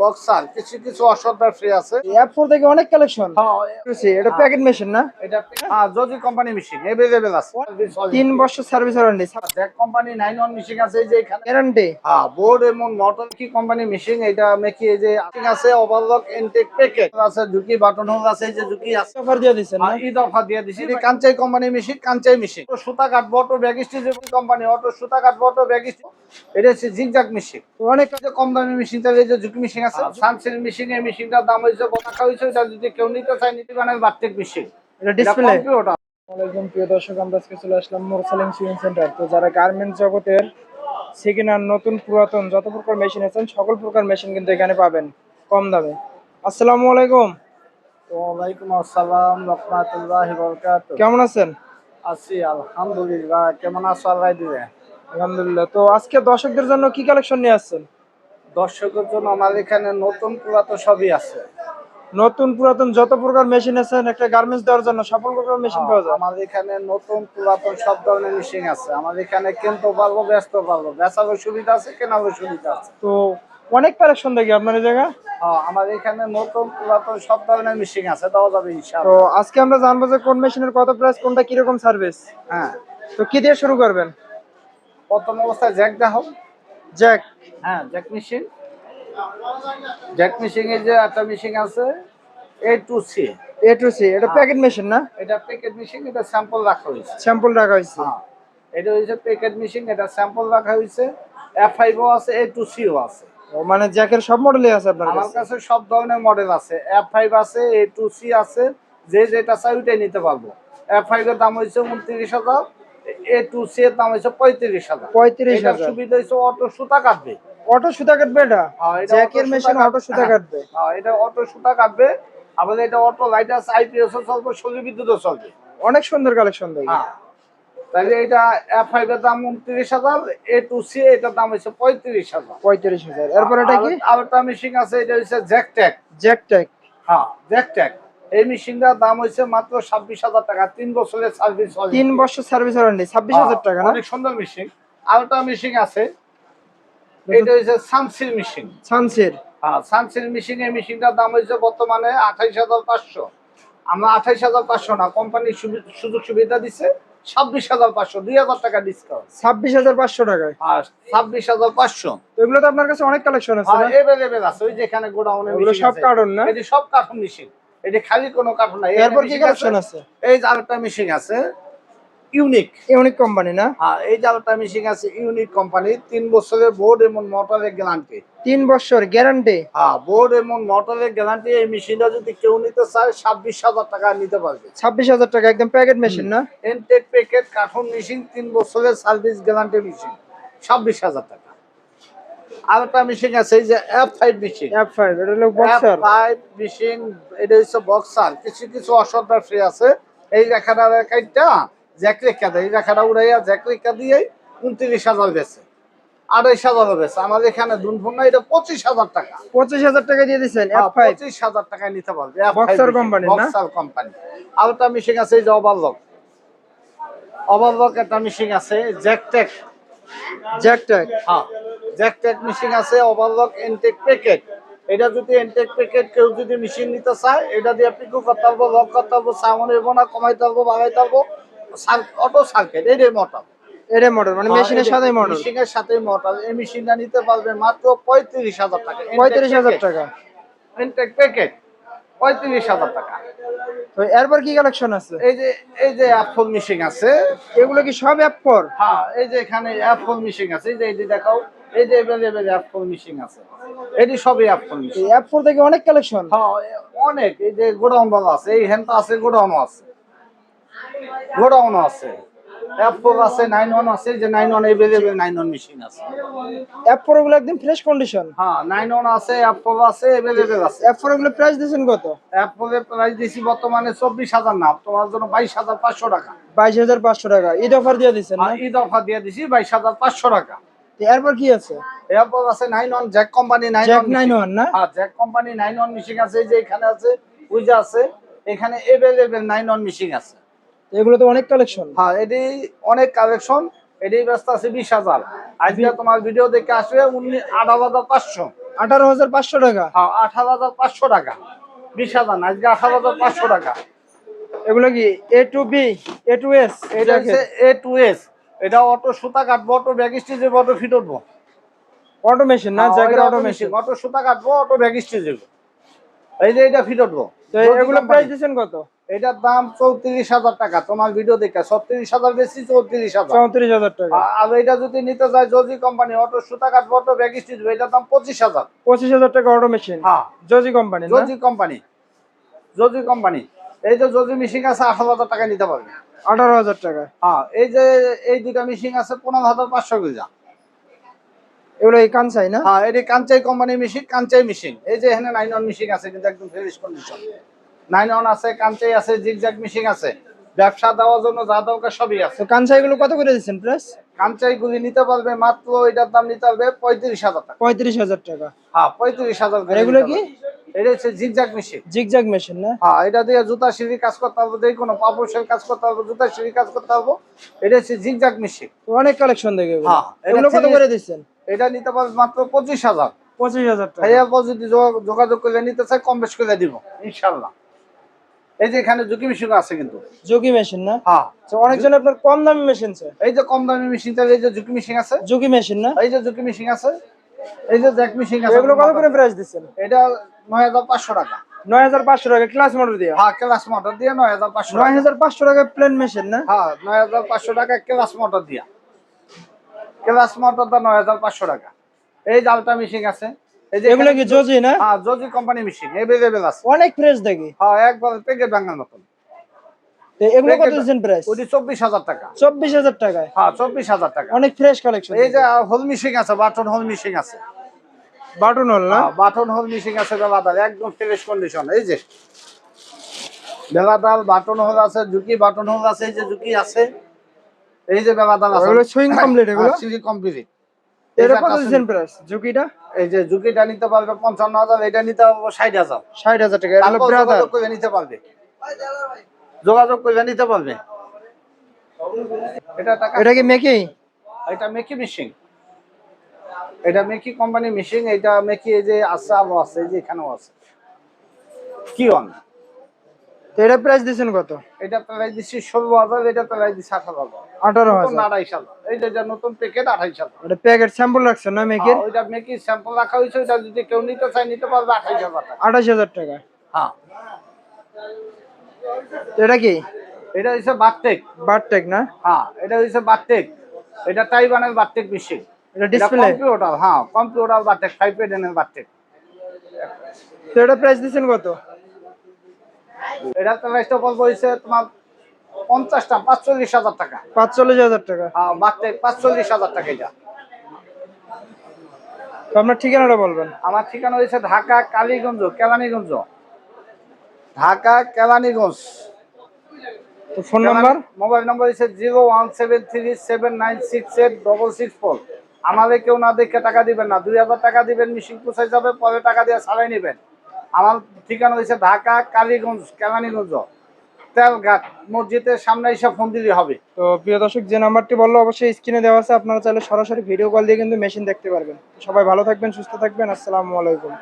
Boxer কিছু কিছু অসৎবার ফ্রি আছে। অ্যাপ ফোর থেকে অনেক কালেকশন হ্যাঁ এটা প্যাকেট মেশিন না? এটা হ্যাঁ যদি কোম্পানি মেশিন এভেলেবেল আছে। তিন বছর service warranty Jack company nine one machine আছে যে এখানে গ্যারান্টি হ্যাঁ বোর্ড এবং মোটর কি কোম্পানি মেশিন এটা মেকি এই যে আছে ওভারলক ইনটেক প্যাকেট আছে ঝুঁকি বাটন হোল আছে এই যে ঝুঁকি আছে। অফার দিয়ে দিচ্ছেন না? ঈদ অফার দিয়ে দিছি। এটা Kansai company machine Kansai machine সুতা কাটবো auto bag stitch company auto সুতা কাটবো অটো ব্যাগ স্টিচ এটা হচ্ছে জিগজাক মেশিন অনেক কম দামি মেশিন তাহলে এই যে ঝুঁকি মেশিন আছে? সানসিল মেশিন এই মেশিনটার দাম হয়েছে টাকা হয়েছে এটা যদি কেউ নিতে চায় নিতে বার্টেক মেশিন এটা ডিসপ্লে প্রিয় দর্শক আমরা আজকে চলে আসলাম মোরসালিং সেন্টার তো যারা গার্মেন্টস জগতের সেকেন্ড হ্যান্ড নতুন পুরাতন যত প্রকার মেশিন আছেন সকল প্রকার মেশিন কিন্তু এখানে পাবেন কম দামে। আসসালামু আলাইকুম। ওয়ালাইকুম আসসালাম রহমাতুল্লাহি বরকাত কেমন আছেন? আছি আলহামদুলিল্লাহ। কেমন আছো আল্লাহ দিবে? আলহামদুলিল্লাহ। তো আজকে দর্শকদের জন্য কি কালেকশন নিয়ে আসছেন? দর্শকের জন্য আমাদের এখানে নতুন পুরাতন সবই আছে। নতুন পুরাতন যত প্রকার মেশিন আছে একটা গার্মেন্টস দেওয়ার জন্য সকল প্রকার মেশিন পাওয়া যায়? আমার এখানে নতুন পুরাতন সব ধরনের মেশিন আছে। আমার এখানে কিনতে পারব ব্যস্ত পারব। বেচারও সুবিধা আছে কেনারও সুবিধা আছে। তো অনেক কালেকশন দেখি আপনার এই জায়গায়? হ্যাঁ, আমার এখানে নতুন পুরাতন সব ধরনের মেশিন আছে দেওয়া যাবে তো আজকে আমরা জানব যে কোন মেশিনের কত প্রাইস কোনটা কীরকম সার্ভিস হ্যাঁ। তো কি দিয়ে শুরু করবেন? প্রথম অবস্থায় জ্যাক দেখো জ্যাক। হ্যাঁ জ্যাক মেশিন। জ্যাক মেশিন এর যে একটা মেশিন আছে A two C A two C এটা প্যাকেট মেশিন না? এটা প্যাকেট মেশিন এটা স্যাম্পল রাখা হয়েছে। স্যাম্পল রাখা হয়েছে। হ্যাঁ এটা হচ্ছে প্যাকেট মেশিন এটা স্যাম্পল রাখা হয়েছে। এফ ফাইভও আছে এ টু সিও আছে। মানে জ্যাকের সব মডেলই আছে আপনার আমার কাছে? সব ধরনের মডেল আছে। এফ ফাইভ আছে এ টু সি আছে যে যেটা চাই ওইটাই নিতে পারব। এফ ফাইভ এর দাম হয়েছে উনত্রিশ হাজার। এ টু সি এর দাম হয়েছে পঁয়ত্রিশ হাজার। পঁয়ত্রিশ হাজার। সুবিধা হচ্ছে অটো সুতা কাটবে। অটো সুতা কাটবে এটা? হ্যাঁ, জ্যাকের মেশিন অটো সুতা কাটবে? হ্যাঁ, এটা অটো সুতা কাটবে। আবার এটা অটো লাইট আছে আইপিএস চলবে সৌর বিদ্যুৎও চলবে। অনেক সুন্দর কালেকশন দেখি হ্যাঁ। তাহলে এটা এফ ফাইভ এর দাম উনত্রিশ হাজার এ টু সি এটার দাম হচ্ছে পঁয়ত্রিশ হাজার। পঁয়ত্রিশ হাজার। এরপর এটা কি? আর- আরেকটা মেশিন আছে এটা হচ্ছে জ্যাকট্যাক জ্যাক ট্যাক হ্যাঁ জ্যাকট্যাক এই মেশিনটার দাম হচ্ছে মাত্র ছাব্বিশ হাজার টাকা। তিন বছরের সার্ভিস তিন বছর সার্ভিস ওয়ারেন্টি ছাব্বিশ হাজার টাকা না? অনেক সুন্দর মেশিন মেশিন আছে। এটা হচ্ছে সানসিল মেশিন সানসির হ্যাঁ সানসিল মেশিন এই মেশিনটার দাম বর্তমানে আঠাইশ হাজার পাঁচশো। আমরা আঠাইশ হাজার পাঁচশো না কোম্পানি সুযোগ সুবিধা দিচ্ছে ছাব্বিশ হাজার পাঁচশো দুই হাজার টাকা ডিসকাউন্ট ছাব্বিশ হাজার পাঁচশো টাকায়। ছাব্বিশ হাজার পাঁচশো। এগুলো তো আপনার কাছে অনেক কালেকশন আছে এভেলেবেল আছে। ওই যেখানে গোডাউনে সব কার্টন না? সব কার্টুন মেশিন এটি খালি কোনো কার্টুন নাই। এরপর কি কালেকশন আছে। এই যে আরেকটা মেশিন আছে ইউনিক ইউনিক কোম্পানি না? হ্যাঁ এই যে আরেকটা মেশিন আছে ইউনিক কোম্পানি তিন বছরের বোর্ড এবং মোটরের গ্যারান্টি তিন বছর গ্যারান্টি হ্যাঁ বোর্ড এবং মোটরের গ্যারান্টি এই মেশিনটা যদি কেউ নিতে চায় ছাব্বিশ হাজার টাকা নিতে পারবে। ছাব্বিশ হাজার টাকা একদম প্যাকেট মেশিন না? এনটেক প্যাকেট কার্টুন মেশিন তিন বছরের সার্ভিস গ্যারান্টি মেশিন ছাব্বিশ হাজার টাকা। আরেকটা মেশিন আছে এই যে F five machine F five এটা হলো বক্সার ফাইভ মেশিন এটা হচ্ছে বক্সার কিছু কিছু অসৎবার ফ্রি আছে। এই রেখাটা রেখাটা জ্যাক রেখা দেয়। এই রেখাটা উড়াইয়া জ্যাক রেখা দিয়ে উনত্রিশ হাজার বেছে আড়াইশ হাজার বেছে আমাদের এখানে দুনফোন না এটা পঁচিশ হাজার টাকা। পঁচিশ হাজার টাকা দিয়ে দিচ্ছেন ফাইভ পঁচিশ হাজার টাকায় নিতে পারবে। Boxer company না? বক্সার কোম্পানি আরেকটা মেশিন আছে এই যে ওভারলক ওভারলক একটা মেশিন আছে জ্যাকটেক জ্যাক ট্যাক হ্যাঁ মেশিন আছে ওভারলক ইনটেক প্যাকেট এটা যদি ইনটেক প্যাকেট কেউ যদি মেশিন নিতে চায় এটা দিয়ে পিকু করতে পারব লক করতে পারব সামনে হইব না কমাইতে পারব বাড়াইতে পারব। অটো সার্কিট এটাই মোটর মানে মেশিনের সাথে মডেল মেশিনের সাথে মোটর এই মেশিনটা নিতে পারবে মাত্র পঁয়ত্রিশ হাজার টাকা। পঁয়ত্রিশ হাজার টাকা। ইনটেক প্যাকেট পঁয়ত্রিশ হাজার টাকা। তো এরপর কি কালেকশন আছে? এই যে এই যে অ্যাপল মেশিন আছে। এগুলো কি সব অ্যাপ হ্যাঁ এই যে এখানে অ্যাপল মেশিন আছে। এই যে এই যে দেখাও। এই যে এভেলেবেল অ্যাপল মেশিন আছে। এটি সবই অ্যাপল মেশিন অ্যাপ ফোর থেকে অনেক কালেকশন হ্যাঁ অনেক। এই যে গোডাউন বলা আছে এই হ্যান্ড আছে গোডাউনও আছে। গোডাউনও আছে। অ্যাপল আছে নাইন ওয়ান আছে যে nine one available nine one machine আছে। গুলো একদম ফ্রেশ কন্ডিশন হ্যাঁ নাইন ওয়ান আছে অ্যাপল আছে এভেলেবেল আছে। গুলো প্রাইস দিয়েছেন কত? প্রাইস দিছি বর্তমানে চব্বিশ হাজার না তোমার জন্য বাইশ হাজার পাঁচশো টাকা। বাইশ হাজার পাঁচশো টাকা। ঈদ অফার দিয়ে দিচ্ছেন ঈদ অফার দিয়ে দিছি বাইশ হাজার পাঁচশো টাকা। এরপর কি আছে? এরপর আছে nine one Jack company nine Jack nine one না? হ্যাঁ Jack company nine one machine আছে যে এখানে আছে উইজা আছে এখানে এভেলেবেল নাইন ওয়ান মিশিং আছে। এগুলো তো অনেক কালেকশন হ্যাঁ এটি অনেক কালেকশন এটি ব্যস্ত আছে বিশ হাজার। আজকে তোমার ভিডিও দেখে আসবে উনিশ আট হাজার পাঁচশো। আঠারো হাজার পাঁচশো টাকা? হ্যাঁ আঠারো হাজার পাঁচশো টাকা। বিশ হাজার আজকে আঠারো হাজার পাঁচশো টাকা। এগুলো কি A two B A two S এটা হচ্ছে এ টু এস এটা অটো সুতা কাটবো অটো ব্যাগ স্টিচে অটো ফিট উঠবো। অটো মেশিন না জ্যাকের অটো মেশিন অটো সুতা কাটবো অটো ব্যাগ স্টিচে এই যে এটা ফিট উঠবো। তো এগুলো প্রাইস দিচ্ছেন কত? এটার দাম চৌত্রিশ হাজার টাকা তোমার ভিডিও দেখে ছত্রিশ হাজার বেশি চৌত্রিশ হাজার। চৌত্রিশ হাজার টাকা। আর এটা যদি নিতে চাই জজি কোম্পানি অটো সুতা কাটবো অটো ব্যাগ স্টিচ এটার দাম পঁচিশ হাজার। পঁচিশ হাজার টাকা অটো মেশিন হ্যাঁ জজি কোম্পানি জজি কোম্পানি জজি কোম্পানি এই যে জজি মেশিন আছে আঠারো হাজার টাকা নিতে পারবে। আঠারো হাজার টাকা। হ্যাঁ এই যে এই মেশিন আছে পনেরো হাজার পাঁচশো কেজি এগুলো এই কানসাই না? হ্যাঁ এটি Kansai company machine Kansai machine এই যে এখানে নাইন অন মেশিন আছে কিন্তু একদম ফ্রেশ কন্ডিশন নাইন অন আছে কাঞ্চাই আছে জিগজ্যাগ মেশিন আছে। ব্যবসা দেওয়ার জন্য যা দরকার সবই আছে। কানসাই গুলো কত করে দিচ্ছেন প্রাইস কাঞ্চাই গুলি নিতে পারবে মাত্র এটার দাম নিতে পারবে পঁয়ত্রিশ হাজার টাকা। পঁয়ত্রিশ হাজার টাকা। হ্যাঁ পঁয়ত্রিশ হাজার এগুলো কি? এটা হচ্ছে জিগজ্যাগ মেশিন জিগজাগ মেশিন না? হ্যাঁ এটা দিয়ে জুতা সিঁড়ি কাজ করতে যে কোনো পাপোশের কাজ করতে পারব জুতা সিঁড়ি কাজ করতে পারব এটা হচ্ছে জিগজ্যাগ মেশিন অনেক কালেকশন দেখে হ্যাঁ, এগুলো কত করে দিচ্ছেন? এটা নিতে পারবে মাত্র পঁচিশ হাজার। পঁচিশ হাজার টাকা। ভাইয়া যদি যোগাযোগ করে নিতে চাই কম বেশ করে দিব ইনশাল্লাহ এই যে এখানে ঝুঁকি মেশিন আছে কিন্তু। জুকি মেশিন না? হ্যাঁ। তো অনেকজন আপনার কম দামি মেশিন এই যে কম দামি মেশিনটা এই যে ঝুঁকি মেশিন আছে? জুকি মেশিন না? এই যে ঝুঁকি মেশিন আছে? এই যে জ্যাক মেশিন আছে এগুলো কত করে প্রাইস দিচ্ছেন? এটা নয় হাজার পাঁচশো টাকা। নয় হাজার পাঁচশো টাকা ক্লাস মডেল দিয়ে? হ্যাঁ ক্লাস মোটর দিয়ে নয় হাজার পাঁচশো নয় টাকা প্লেন মেশিন না? হ্যাঁ নয় হাজার পাঁচশো টাকা ক্লাস মোটর দিয়া। ক্লাস মোটর দা নয় হাজার পাঁচশো টাকা। এই আলট্রা মেশিন আছে এই যে এগুলো কি জজি না? হ্যাঁ জজি কোম্পানি মেশিন এভেলেবেল আছে। অনেক ফ্রেশ দেখি। হ্যাঁ একবার প্যাকেট ভাঙার মতন। এগুলো কত দিচ্ছেন প্রাইস ওটি চব্বিশ হাজার টাকা। চব্বিশ হাজার টাকায়? হ্যাঁ চব্বিশ হাজার টাকা। অনেক ফ্রেশ কালেকশন এই যে হোল মিশিং আছে বাটন হোল মিশিং আছে। বাটন হল না? বাটন হোল মিশিং আছে বেলাদাল একদম ফ্রেশ কন্ডিশন এই যে বেলাদাল বাটন হোল আছে ঝুঁকি বাটন হোল আছে এই যে ঝুঁকি আছে। এই যে বেলাদাল আছে। এগুলো সুইং কমপ্লিট এগুলো? সুইং কমপ্লিট এটা কত দিচ্ছেন প্রাইস ঝুঁকিটা? এই যে ঝুঁকিটা নিতে পারবে পঞ্চান্ন হাজার এটা নিতে পারবে ষাট হাজার। ষাট হাজার টাকা নিতে পারবে। যোগাযোগ করে নিতে পারবে। এটা টাকা এটা কি মেকি? এটা মেকি মেশিন। এটা মেকি কোম্পানি মেশিন এটা মেকি এই যে আছে আরও আছে এই যে এখানেও আছে। কি অন তো এটা প্রাইস দিছেন কত? এটা প্রায় দিছি ষোলো হাজার এটা প্রাইস দিচ্ছি আঠারো হাজার। আঠারো নতুন হাজার। আড়াইশ হাজার। এইটা যে নতুন প্যাকেট আঠাইশ হাজার। এটা প্যাকেট স্যাম্পল রাখছেন না মেকি হ্যাঁ, ওইটা মেকি স্যাম্পল রাখা হয়েছে ওইটা যদি কেউ নিতে চায় নিতে পারবে আঠাইশ হাজার টাকা। আঠাশ হাজার টাকা। হ্যাঁ। এটা কি? এটা হচ্ছে বারটেক বারটেক না? হ্যাঁ এটা হচ্ছে বারটেক এটা টাইবানের বারটেক মেশিন এটা ডিসপ্লে কম্পিউটার হ্যাঁ কম্পিউটার বারটেক ফাইভ এর বারটেক তো এটা প্রাইস দিচ্ছেন কত? এটা প্রাইসটা পড়বে হয়েছে তোমার পঞ্চাশটা পাঁচচল্লিশ হাজার টাকা। পাঁচচল্লিশ হাজার টাকা। হ্যাঁ বারটেক পাঁচচল্লিশ হাজার টাকা এটা। তো আপনার ঠিকানাটা বলবেন। আমার ঠিকানা হয়েছে ঢাকা কালীগঞ্জ কেলানীগঞ্জ। ঢাকা কেলানীগঞ্জ। তো ফোন নাম্বার? মোবাইল নাম্বার হচ্ছে zero one seven three seven nine six eight double six four. আমাদের কেউ না দেখে টাকা দিবেন না। দুই হাজার টাকা দিবেন মিশিং পোষাই যাবে পরে টাকা দিয়ে সারাই নেবেন। আমার ঠিকানা হচ্ছে ঢাকা কালীগঞ্জ কেলানীগঞ্জ। তেলঘাট মসজিদের সামনে এসে ফোন দিলে হবে। তো প্রিয় দর্শক যে নাম্বারটি বলল অবশ্যই স্ক্রিনে দেওয়া আছে। আপনারা চাইলে সরাসরি ভিডিও কল দিয়ে কিন্তু মেশিন দেখতে পারবেন। সবাই ভালো থাকবেন সুস্থ থাকবেন। আসসালামু আলাইকুম।